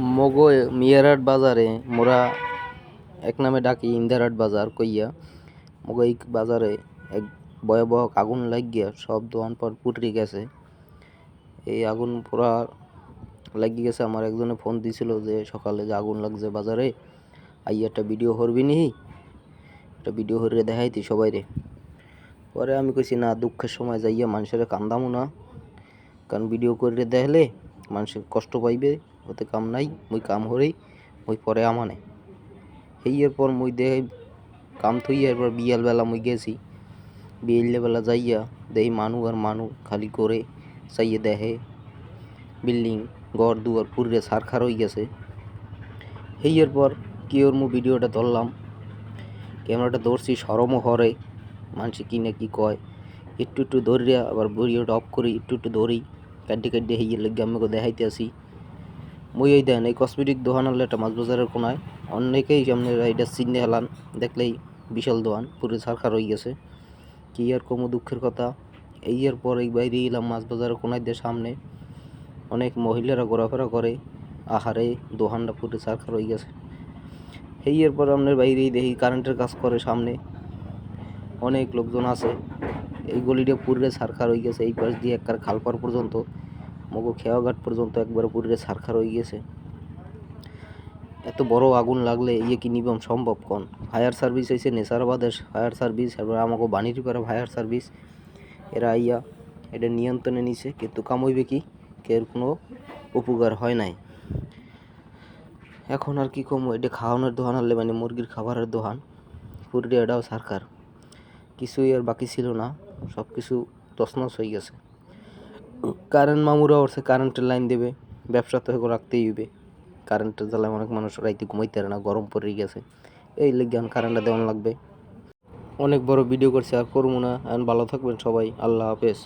মগো মিয়ারহাট বাজারে মোরা এক নামে ডাকি ইন্দারহাট বাজার কইয়া। মগো এই বাজারে এক ভয়াবহ আগুন লাগিয়া সব দোকান পাট পুড়ে গেছে। এই আগুন পুরা লাগিয়ে গেছে, আমার একজনে ফোন দিছিল যে সকালে যে আগুন লাগছে বাজারে আইয়া একটা ভিডিও করবি নি? একটা ভিডিও করে দেখাইতি সবাইরে। পরে আমি কইছি, না, দুঃখের সময় যাইয়া মানুষের কান্দামো না। কারণ ভিডিও করে দেখলে মানুষের কষ্ট পাইবে, ওতে কাম নাই, মুই কাম হরেই মুই পরে আমানে। এই এরপর মুই দেখে কাম থইয়া এরপর বিয়াল বেলা মুই গেছি। বিয়েলে বেলা যাইয়া দেখি মানু আর মানু খালি করে চাইয়ে দেখে বিল্ডিং, ঘর দুয়ার পুরে সারখার হয়ে গেছে। এই এরপর কি ওর মু ভিডিওটা ধরলাম ক্যামেরাটা ধরছি সরমও হরে, মানুষ কি না কি কয়। একটু একটু ধরিয়া আবার ভিডিওটা অফ করি, একটু একটু ধরি। কাড্ডি কাড্ডি হইয়ে লেগে আমি দেখাইতে আসি। মই এই দেন, এই কসমেটিক দোকান হলে একটা মাছ বাজারের কোনায়। অনেকেই আপনারা এটা চিনে হেলান, দেখলেই বিশাল দোকান, পুরো সারখার হয়ে গেছে। কি আর কমু দুঃখের কথা? এই এর পর এই বাইরে এলাম মাছ বাজারের কোনায় দিয়ে সামনে। অনেক মহিলারা ঘোরাফেরা করে। আহারে, দোকানটা পুরো সারখার হয়ে গেছে। এই এরপর আপনার বাইরেই দেখি কারেন্টের কাজ করে সামনে। অনেক লোকজন আছে। এই গলিটা পুরে সারখার হয়ে গেছে, এই পাশ দিয়ে একবার খালপার পর্যন্ত, মগো খেয়াঘাট পর্যন্ত একবার পুরে সারখার হয়ে গেছে। এত বড় আগুন লাগলে ইয়ে কি নিবম সম্ভব কোন? ফায়ার সার্ভিস হয়েছে নেশারাবাদের ফায়ার সার্ভিস, এবার আমাকে বাণিজ্য করা ফায়ার সার্ভিস, এরা আইয়া এটা নিয়ন্ত্রণে নিছে, কিন্তু কামইবে কি? এর কোনো উপকার হয় নাই। এখন আর কি কম, এটা খাওয়ানোর দোকান হলে মানে মুরগির খাবারের দোকান পুরো এটাও সরকার কিছুই আর বাকি ছিল না। সব কিছু তছনছ হয়ে গেছে। কারেন্ট মামুরা ওরছে কারেন্টের লাইন দেবে, ব্যবসা তো রাখতেই হবে। কারেন্টের জ্বালায় অনেক মানুষ রাইতে ঘুমাইতে পারে না, গরম পড়ে গেছে। এই লেগে এখন কারেন্টটা দেওয়ান লাগবে। অনেক বড় ভিডিও করছি, আর করব না। এখন ভালো থাকবেন সবাই, আল্লাহ হাফেজ।